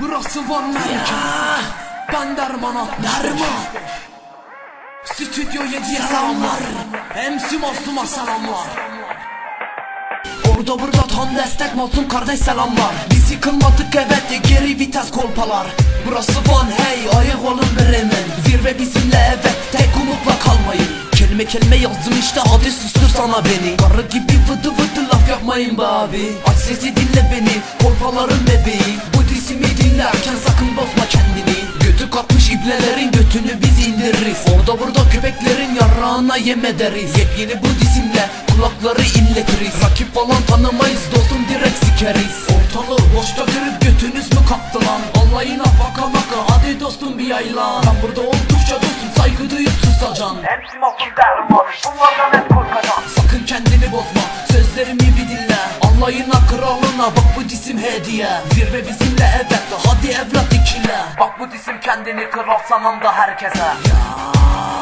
Burası Van Merkez Ben dermana Derman. Stüdyo 7'ye selamlar. MC Mazlum'a selamlar. Orada burada tam destek Mazlum kardeş selamlar. Biz yıkılmadık evet geri vites kolpalar. Burası Van hey ayık olun Bremen Zirve bizimle evet tek umutla kalmayın. Kelime kelime yazdım işte hadi sustur sana beni. Karı gibi vıdı vıdı laf yapmayın be abi. Aç sesi dinle beni kolpaların bebeği. Bu İblelerin götünü biz indiririz. Orada burada köpeklerin yarrağına yem ederiz. Yepyeni bu dizimle kulakları inletiriz Rakip falan tanımayız dostum direkt sikeriz. Ortalığı boşta görüp götünüz mü kalktı lan Vallahi nafaka maka hadi dostum bir yayla Ben burada oldukça dostum saygı duyup susacan. Hepsi mahkum derman Sözlerimi bir dinle. Allah'ına kralına bak bu cisim hediye. Zirve bizimle evet hadi evlat ikile. Bak bu disim kendini kral sanan da herkese. Dermana